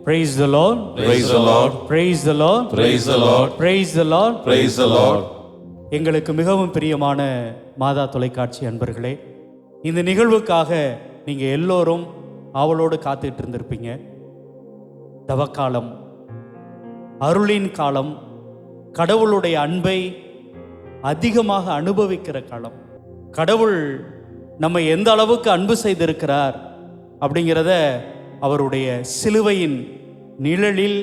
Praise the lord Praise the Lord. praise the lord Praise the Lord. praise the lord Praise the Lord. எங்களுக்கு மிகவும் பிரியமான மாதா தொலைக்காட்சி அன்பர்களே இந்த நிகழ்வுக்காக நீங்க எல்லோரும் ஆவலோடு காத்துட்டு இருந்திருப்பீங்க தவக்காலம் அருளின் காலம் கடவுளுடைய அன்பை அதிகமாக அனுபவிக்கிற காலம் கடவுள் நம்ம எந்த அளவுக்கு அன்பு செய்திருக்கிறார் அப்படிங்கிறத அவருடைய சிலுவையின் நிழலில்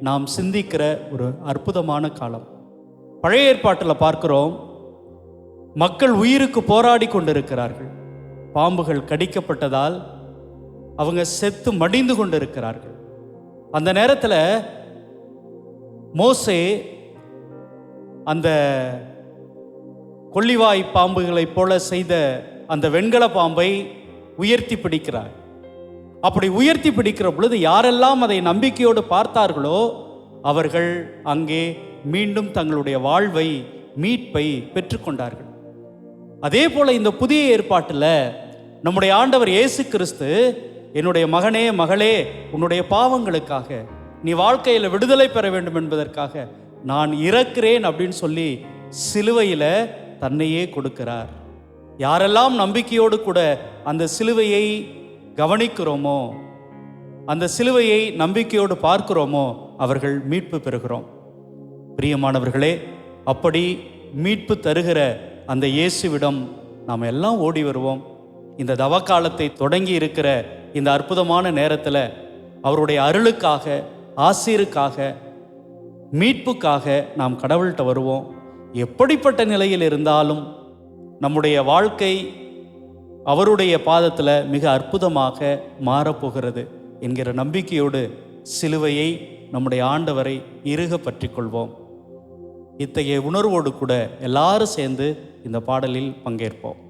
நாம் சிந்திக்கிற ஒரு அற்புதமான காலம். பழைய ஏற்பாட்டில் பார்க்கிறோம் மக்கள் உயிருக்கு போராடி கொண்டிருக்கிறார்கள். பாம்புகள் கடிக்கப்பட்டதால் அவங்க செத்து மடிந்து கொண்டிருக்கிறார்கள். அந்த நேரத்தில் மோசே அந்த கொள்ளிவாய் பாம்புகளைப் போல செய்த அந்த வெண்கல பாம்பை உயர்த்தி பிடிக்கிறார். அப்படி உயர்த்தி பிடிக்கிற பொழுது யாரெல்லாம் அதை நம்பிக்கையோடு பார்த்தார்களோ அவர்கள் அங்கே மீண்டும் தங்களுடைய வாழ்வை மீட்பை பெற்றுக்கொண்டார்கள் அதே போல இந்த புதிய ஏற்பாட்டில் நம்முடைய ஆண்டவர் இயேசு கிறிஸ்து என்னுடைய மகனே மகளே உன்னுடைய பாவங்களுக்காக நீ வாழ்க்கையில் விடுதலை பெற வேண்டும் என்பதற்காக நான் இறக்கிறேன் அப்படின்னு சொல்லி சிலுவையில் தன்னையே கொடுக்கிறார். யாரெல்லாம் நம்பிக்கையோடு கூட அந்த சிலுவையை கவனிக்கிறோமோ? அந்த சிலுவையை நம்பிக்கையோடு பார்க்கிறோமோ? அவர்கள் மீட்பு பெறுகிறோம். பிரியமானவர்களே அப்படி மீட்பு தருகிற அந்த இயேசுவிடம் நாம் எல்லாம் ஓடி வருவோம். இந்த தவக்காலத்தை தொடங்கி இருக்கிற இந்த அற்புதமான நேரத்தில் அவருடைய அருளுக்காக ஆசீருக்காக மீட்புக்காக நாம் கடவுள்கிட்ட வருவோம். எப்படிப்பட்ட நிலையில் இருந்தாலும் நம்முடைய வாழ்க்கை அவருடைய பாதத்தில் மிக அற்புதமாக மாறப்போகிறது என்கிற நம்பிக்கையோடு சிலுவையை நம்முடைய ஆண்டவரை இறுக பற்றி கொள்வோம் இத்தகைய உணர்வோடு கூட எல்லாரும் சேர்ந்து இந்த பாடலில் பங்கேற்போம்.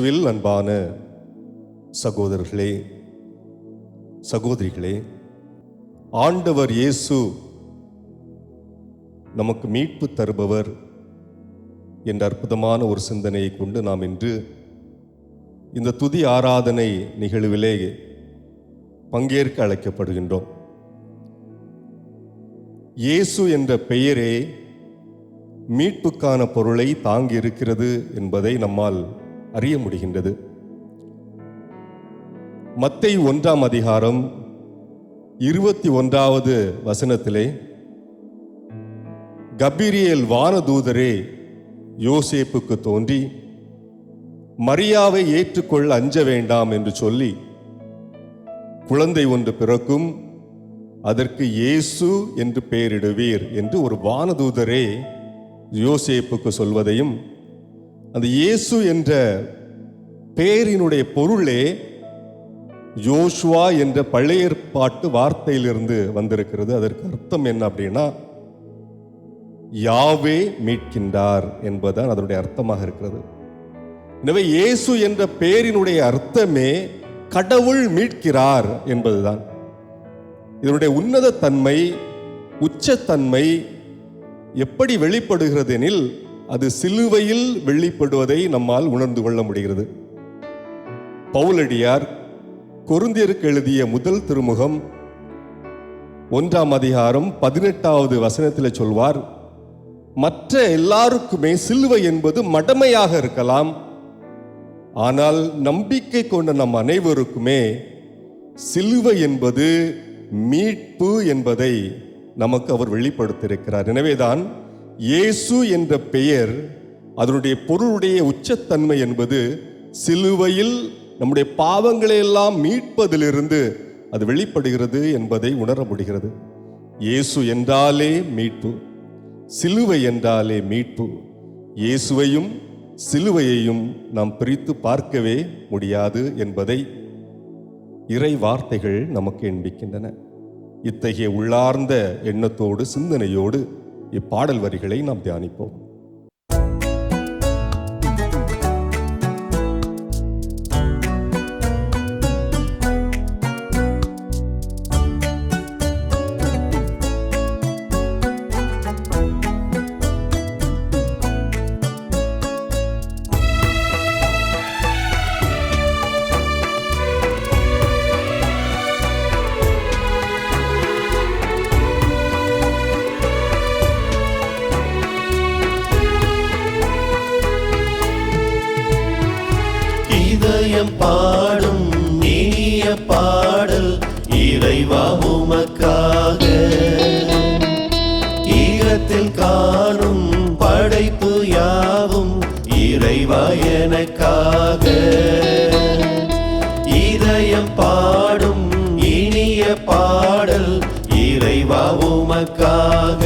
இயேசுவில் அன்பான சகோதரர்களே சகோதரிகளே ஆண்டவர் இயேசு நமக்கு மீட்பு தருபவர் என்ற அற்புதமான ஒரு சிந்தனையை கொண்டு நாம் இன்று இந்த துதி ஆராதனை நிகழ்விலே பங்கேற்க அழைக்கப்படுகின்றோம். இயேசு என்ற பெயரே மீட்புக்கான பொருளை தாங்கி இருக்கிறது என்பதை நம்மால் அறிய முடிகின்றது மத்தை ஒன்றாம் அதிகாரம் இருபத்தி ஒன்றாவது வசனத்திலே கபீரியல் வானதூதரே யோசேப்புக்கு தோன்றி மரியாவை ஏற்றுக்கொள்ள அஞ்ச வேண்டாம் என்று சொல்லி குழந்தை ஒன்று பிறக்கும் அதற்கு இயேசு என்று பெயரிடுவீர் என்று ஒரு வானதூதரே யோசேப்புக்கு சொல்வதையும் அந்த இயேசு என்ற பெயரினுடைய பொருளே யோசுவா என்ற பழைய பாட்டு வார்த்தையிலிருந்து வந்திருக்கிறது. அதற்கு அர்த்தம் என்ன அப்படின்னா யாவே மீட்கின்றார் என்பதுதான் அதனுடைய அர்த்தமாக இருக்கிறது. எனவே இயேசு என்ற பெயரினுடைய அர்த்தமே கடவுள் மீட்கிறார் என்பதுதான். இதனுடைய உன்னத தன்மை உச்சத்தன்மை எப்படி வெளிப்படுகிறது எனில் அது சிலுவையில் வெளிப்படுவதை நம்மால் உணர்ந்து கொள்ள முடிகிறது. பவுலடியார் கொருந்தியருக்கு எழுதிய முதல் திருமுகம் ஒன்றாம் அதிகாரம் பதினெட்டாவது வசனத்தில் சொல்வார் மற்ற எல்லாருக்குமே சிலுவை என்பது மடமையாக இருக்கலாம். ஆனால் நம்பிக்கை கொண்ட நம் அனைவருக்குமே சிலுவை என்பது மீட்பு என்பதை நமக்கு அவர் வெளிப்படுத்தியிருக்கிறார். எனவேதான் இயேசு என்ற பெயர் அதனுடைய பொருளுடைய உச்சத்தன்மை என்பது சிலுவையில் நம்முடைய பாவங்களை எல்லாம் மீட்பதிலிருந்து அது வெளிப்படுகிறது என்பதை உணர முடிகிறது. இயேசு என்றாலே மீட்பு சிலுவை என்றாலே மீட்பு. இயேசுவையும் சிலுவையையும் நாம் பிரித்து பார்க்கவே முடியாது என்பதை இறை வார்த்தைகள் நமக்கு எண்பிக்கின்றன. இத்தகைய உள்ளார்ந்த எண்ணத்தோடு சிந்தனையோடு இப்பாடல் வரிகளை நாம் தியானிப்போம். பாடல் இறைவா உமக்காக.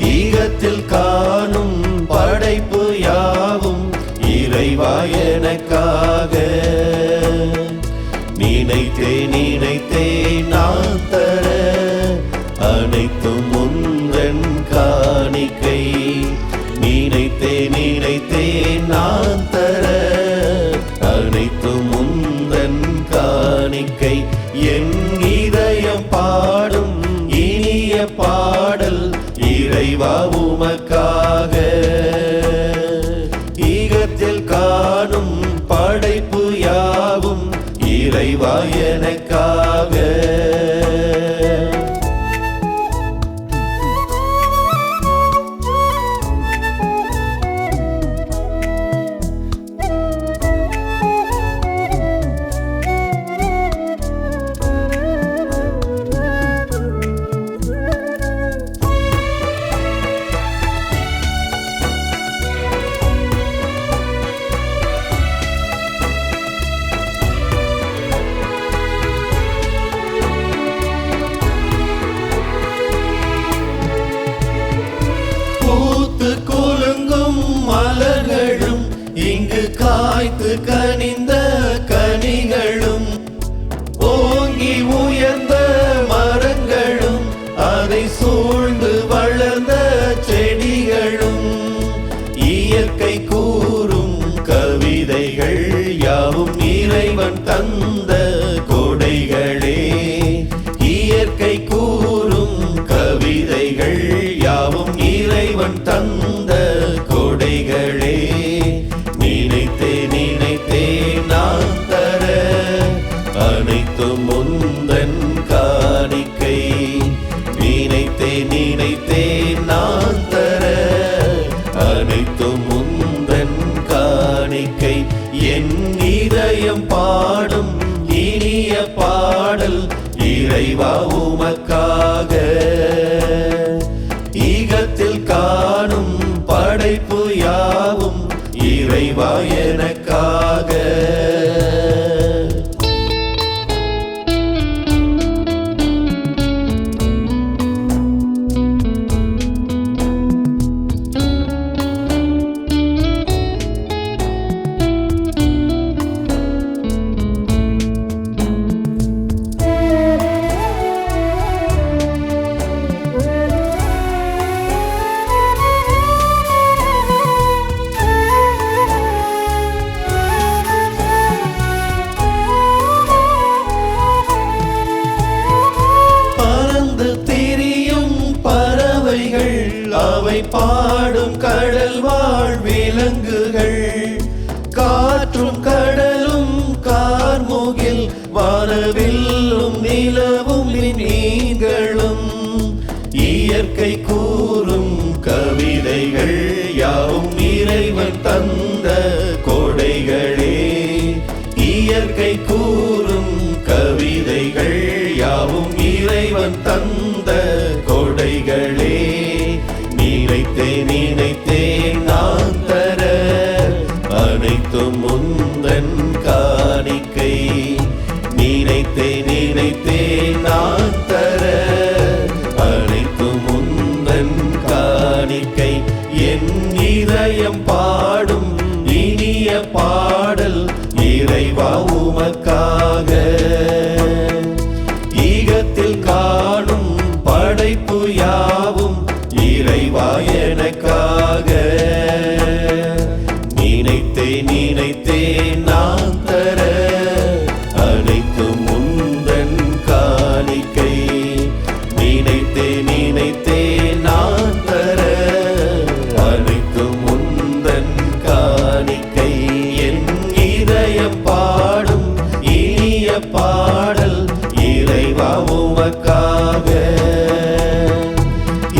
ஈகத்தில் காணும் படைப்பு யாவும் இறைவா எனக்காக. நினைத்தே நினைத்தே நான் தர அனைத்தும் முந்தன் காணிக்கை நினைத்தே நினைத்தே வாழ்க்கை என் இதயம் பாடும் இனிய பாடல் இறைவா உமக்காக. ஈகத்தில் காணும் படைப்பு யாவும் இறைவா எனக்காக. இறைவா நினைத்தேன் நான் தர அனைத்தும் முந்தன் காணிக்கை. நினைத்தே நினைத்தே உமக்காக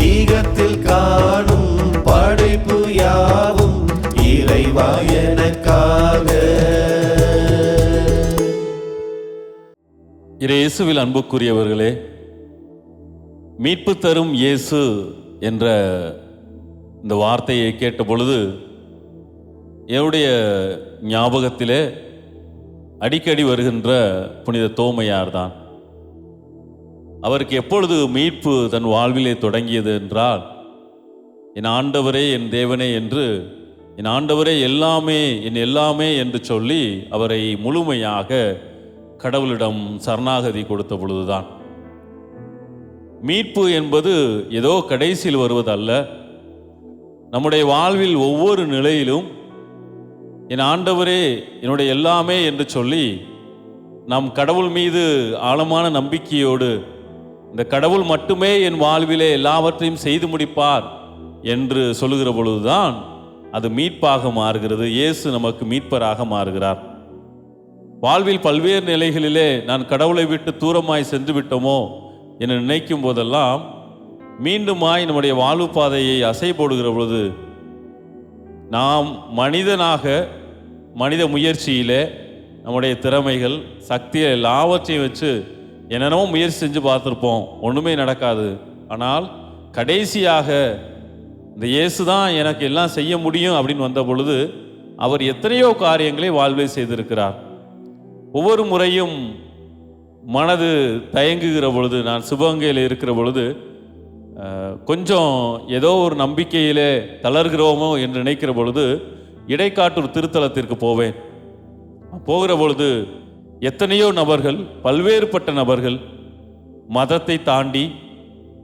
ஈகத்தில் காணும் படைப்பு யாவும் இறைவா எனக்காக. இயேசுவில் அன்புக்குரியவர்களே மீட்பு தரும் இயேசு என்ற இந்த வார்த்தையை கேட்ட பொழுது என்னுடைய ஞாபகத்திலே அடிக்கடி வருகின்ற புனித தோமையார் தான் அவருக்கு எப்பொழுது மீட்பு தன் வாழ்விலே தொடங்கியது என்றால் என் ஆண்டவரே என் தேவனே என்று என் ஆண்டவரே எல்லாமே என் எல்லாமே என்று சொல்லி அவரை முழுமையாக கடவுளிடம் சரணாகதி கொடுத்த பொழுதுதான். மீட்பு என்பது ஏதோ கடைசியில் வருவதல்ல. நம்முடைய வாழ்வில் ஒவ்வொரு நிலையிலும் என் ஆண்டவரே என்னுடைய எல்லாமே என்று சொல்லி நம் கடவுள் மீது ஆழமான நம்பிக்கையோடு இந்த கடவுள் மட்டுமே என் வாழ்விலே எல்லாவற்றையும் செய்து முடிப்பார் என்று சொல்லுகிற பொழுதுதான் அது மீட்பாக மாறுகிறது. இயேசு நமக்கு மீட்பராக மாறுகிறார். வாழ்வில் பல்வேறு நிலைகளிலே நான் கடவுளை விட்டு தூரமாய் சென்று விட்டோமோ என நினைக்கும் போதெல்லாம் மீண்டுமாய் நம்முடைய வாழ்வு பாதையை அசை போடுகிற பொழுது நாம் மனிதனாக மனித முயற்சியிலே நம்முடைய திறமைகள் சக்தியை எல்லாவற்றையும் வச்சு என்னென்னமோ முயற்சி செஞ்சு பார்த்துருப்போம். ஒன்றுமே நடக்காது. ஆனால் கடைசியாக இந்த இயேசு தான் எனக்கு எல்லாம் செய்ய முடியும் அப்படின்னு வந்த பொழுது அவர் எத்தனையோ காரியங்களை வாழ்வில் செய்திருக்கிறார். ஒவ்வொரு முறையும் மனது தயங்குகிற பொழுது நான் சிவகங்கையில் இருக்கிற பொழுது கொஞ்சம் ஏதோ ஒரு நம்பிக்கையிலே தளர்கிறோமோ என்று நினைக்கிற பொழுது இடைக்காட்டூர் திருத்தலத்திற்கு போவேன். போகிற பொழுது எத்தனையோ நபர்கள் பல்வேறுபட்ட நபர்கள் மதத்தை தாண்டி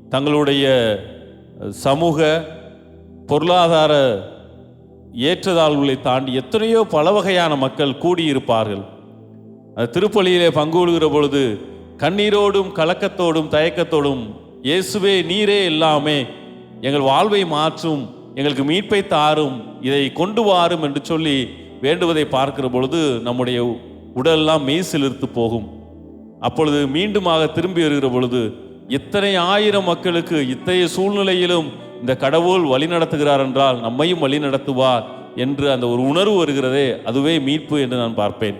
தங்களுடைய சமூக பொருளாதார ஏற்றதாழ்வுகளை தாண்டி எத்தனையோ பல வகையான மக்கள் கூடியிருப்பார்கள். திருப்பள்ளியிலே திருப்பலியிலே பங்கு பொழுது கண்ணீரோடும் கலக்கத்தோடும் தயக்கத்தோடும் இயேசுவே நீரே எல்லாமே எங்கள் வாழ்வை மாற்றும் எங்களுக்கு மீட்பை தாரும் இதை கொண்டு வாரும் என்று சொல்லி வேண்டுவதை பார்க்கிற பொழுது நம்முடைய உடலெல்லாம் மெய்சிலிர்த்து போகும். அப்பொழுது மீண்டுமாக திரும்பி வருகிற பொழுது இத்தனை ஆயிரம் மக்களுக்கு இத்தகைய சூழ்நிலையிலும் இந்த கடவுள் வழி நடத்துகிறார் என்றால் நம்மையும் வழி நடத்துவார் என்று அந்த ஒரு உணர்வு வருகிறதே அதுவே மீட்பு என்று நான் பார்ப்பேன்.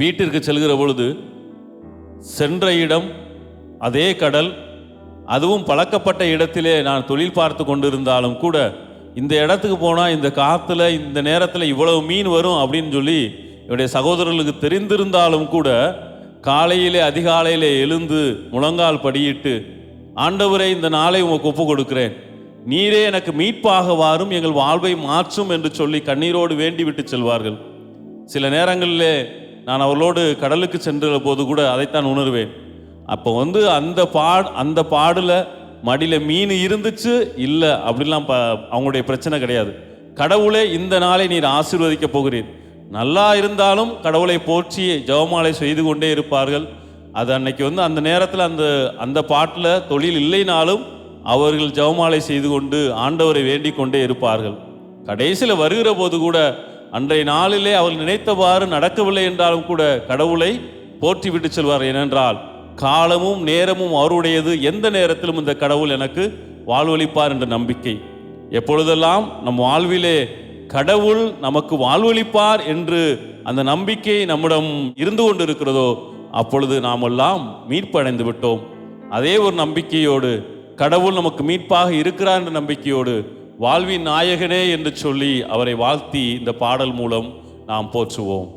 வீட்டிற்கு செல்கிற பொழுது சென்ற இடம் அதே கடல் அதுவும் பழக்கப்பட்ட இடத்திலே நான் தொழில் பார்த்து கொண்டிருந்தாலும் கூட இந்த இடத்துக்கு போனால் இந்த காற்றுல இந்த நேரத்தில் இவ்வளவு மீன் வரும் அப்படின்னு சொல்லி என்னுடைய சகோதரர்களுக்கு தெரிந்திருந்தாலும் கூட காலையிலே அதிகாலையிலே எழுந்து முழங்கால் படியிட்டு ஆண்டவரை இந்த நாளை உமக்கு ஒப்பு கொடுக்கிறேன். நீரே எனக்கு மீட்பாக வாரும் எங்கள் வாழ்வை மாற்றும் என்று சொல்லி கண்ணீரோடு வேண்டி விட்டு செல்வார்கள். சில நேரங்களிலே நான் அவர்களோடு கடலுக்கு சென்ற போது கூட அதைத்தான் உணர்வேன். அப்போ வந்து அந்த பாட் அந்த பாடில் மடியில் மீன் இருந்துச்சு இல்லை அப்படிலாம் ப அவங்களுடைய பிரச்சனை கிடையாது. கடவுளே இந்த நாளை நீர் ஆசீர்வதிக்க போகிறீர். நல்லா இருந்தாலும் கடவுளை போற்றி ஜெபமாலை செய்து கொண்டே இருப்பார்கள். அது அன்னைக்கு வந்து அந்த நேரத்தில் அந்த அந்த பாட்டில் தொழில் இல்லைனாலும் அவர்கள் ஜெபமாலை செய்து கொண்டு ஆண்டவரை வேண்டிக் கொண்டே இருப்பார்கள். கடைசியில் வருகிற போது கூட அன்றைய நாளிலே அவர் நினைத்தவாறு நடக்கவில்லை என்றாலும் கூட கடவுளை போற்றி விட்டு செல்வார். ஏனென்றால் காலமும் நேரமும் அவருடையது. எந்த நேரத்திலும் இந்த கடவுள் எனக்கு வாழ்வளிப்பார் என்ற நம்பிக்கை. எப்பொழுதெல்லாம் நம் வாழ்விலே கடவுள் நமக்கு வாழ்வளிப்பார் என்று அந்த நம்பிக்கை நம்மிடம் இருந்து கொண்டிருக்கிறதோ அப்பொழுது நாமெல்லாம் மீட்படைந்து விட்டோம். அதே ஒரு நம்பிக்கையோடு கடவுள் நமக்கு மீட்பாக இருக்கிறார் என்ற நம்பிக்கையோடு வாழ்வின் நாயகனே என்று சொல்லி அவரை வாழ்த்தி இந்த பாடல் மூலம் நாம் போற்றுவோம்.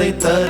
வாழ்ந்ததை தர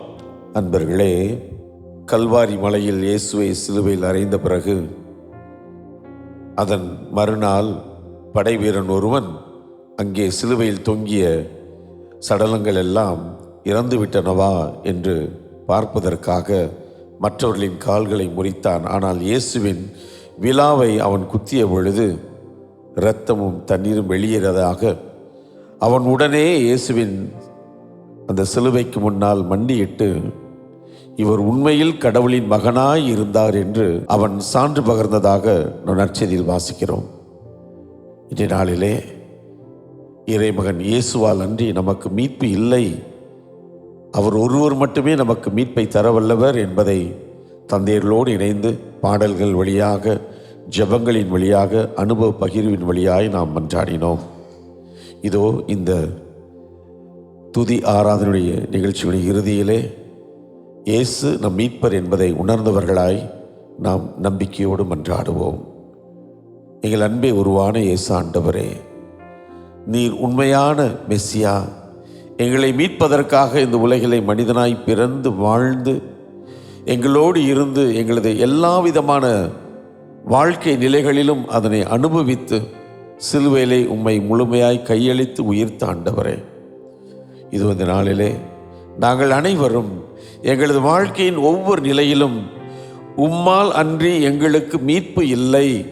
அன்பர்களே கல்வாரி மலையில் இயேசுவை சிலுவையில் அறைந்த பிறகு அதன் மறுநாள் படைவீரன் ஒருவன் அங்கே சிலுவையில் தொங்கிய சடலங்கள் எல்லாம் இறந்துவிட்டனவா என்று பார்ப்பதற்காக மற்றவர்களின் கால்களை முறித்தான். ஆனால் இயேசுவின் விழாவை அவன் குத்திய பொழுது இரத்தமும் தண்ணீரும் வெளியேறதாக அவன் உடனே இயேசுவின் அந்த சிலுவைக்கு முன்னால் மண்டியிட்டு இவர் உண்மையில் கடவுளின் மகனாய் இருந்தார் என்று அவன் சான்று பகர்ந்ததாக நம் நற்செய்தியில் வாசிக்கிறோம். இன்றைய நாளிலே இறைமகன் இயேசுவால் அன்றி நமக்கு மீட்பு இல்லை. அவர் ஒருவர் மட்டுமே நமக்கு மீட்பை தரவல்லவர் என்பதை தந்தையர்களோடு இணைந்து பாடல்கள் வழியாக ஜெபங்களின் வழியாக அனுபவ பகிர்வின் வழியாய் நாம் மன்றாடினோம். இதோ இந்த துதி ஆராதனுடைய நிகழ்ச்சியுடைய இறுதியிலே இயேசு நம் மீட்பர் என்பதை உணர்ந்தவர்களாய் நாம் நம்பிக்கையோடு மன்றாடுவோம். எங்கள் அன்பே உருவான இயேசு ஆண்டவரே நீர் உண்மையான மெஸ்ஸியா எங்களை மீட்பதற்காக இந்த உலகிலே மனிதனாய் பிறந்து வாழ்ந்து எங்களோடு இருந்து எங்களது எல்லா விதமான வாழ்க்கை நிலைகளிலும் அதனை அனுபவித்து சிலுவையிலே உம்மை முழுமையாய் கையளித்து உயிர்த்த ஆண்டவரே. இது இந்த நாளிலே நாங்கள் அனைவரும் எங்களது வாழ்க்கையின் ஒவ்வொரு நிலையிலும் உம்மால் அன்றி எங்களுக்கு மீட்பு இல்லை.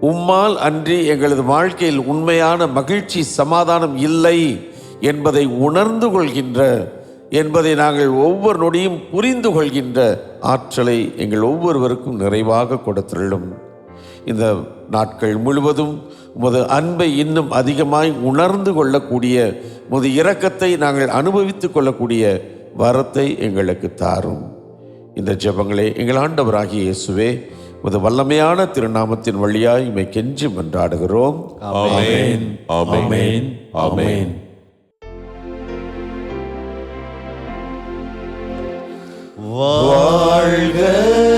உம்மால் அன்றி எங்களது வாழ்க்கையில் உண்மையான மகிழ்ச்சி சமாதானம் இல்லை என்பதை உணர்ந்து கொள்கின்ற என்பதை நாங்கள் ஒவ்வொரு நொடியும் புரிந்து கொள்கின்ற ஆற்றலை எங்கள் ஒவ்வொருவருக்கும் நிறைவாக கொடுத்துள்ளும் இந்த நாட்கள் முழுவதும் உமது அன்பை இன்னும் அதிகமாய் உணர்ந்து கொள்ளக்கூடிய உமது இரக்கத்தை நாங்கள் அனுபவித்துக் கொள்ளக்கூடிய வரத்தை எங்களுக்கு தாரும் இந்த ஜெபங்களை எங்கள் ஆண்டவராகிய இயேசுவே உமது வல்லமையான திருநாமத்தின் வழியாய் இமை கெஞ்சி மன்றாடுகிறோம். Amen. Amen. வாழ்க வாழ்க